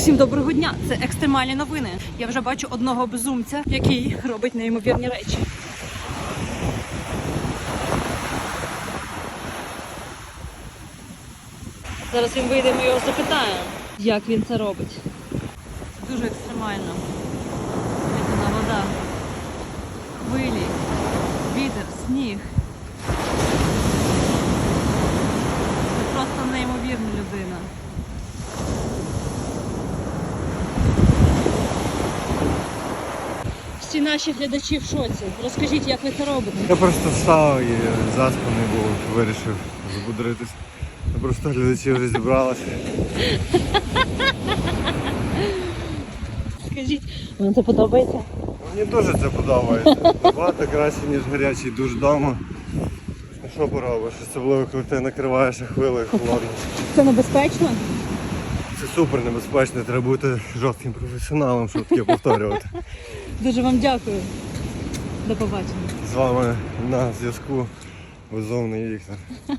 Всім доброго дня! Це екстремальні новини. Я вже бачу одного безумця, який робить неймовірні речі. Зараз він вийде, ми його запитаємо, як він це робить. Це дуже екстремально. Світлана вода, хвилі, вітер, сніг. Це просто неймовірна людина. Всі наші глядачі в шоці. Розкажіть, як ви це робите. Я просто встав і заспаний був, вирішив збудритись. Я Просто глядачі вже зібралися. Скажіть, вам це подобається? Мені дуже це подобається. Набагато краще, ніж гарячий душ вдома. Що поробиш? Особливо, коли ти накриваєш хвилею холодно. Це небезпечно? Це супер небезпечно, треба бути жорстким професіоналом, щоб таке повторювати. Дуже вам дякую. До побачення. З вами на зв'язку безумний Віктор.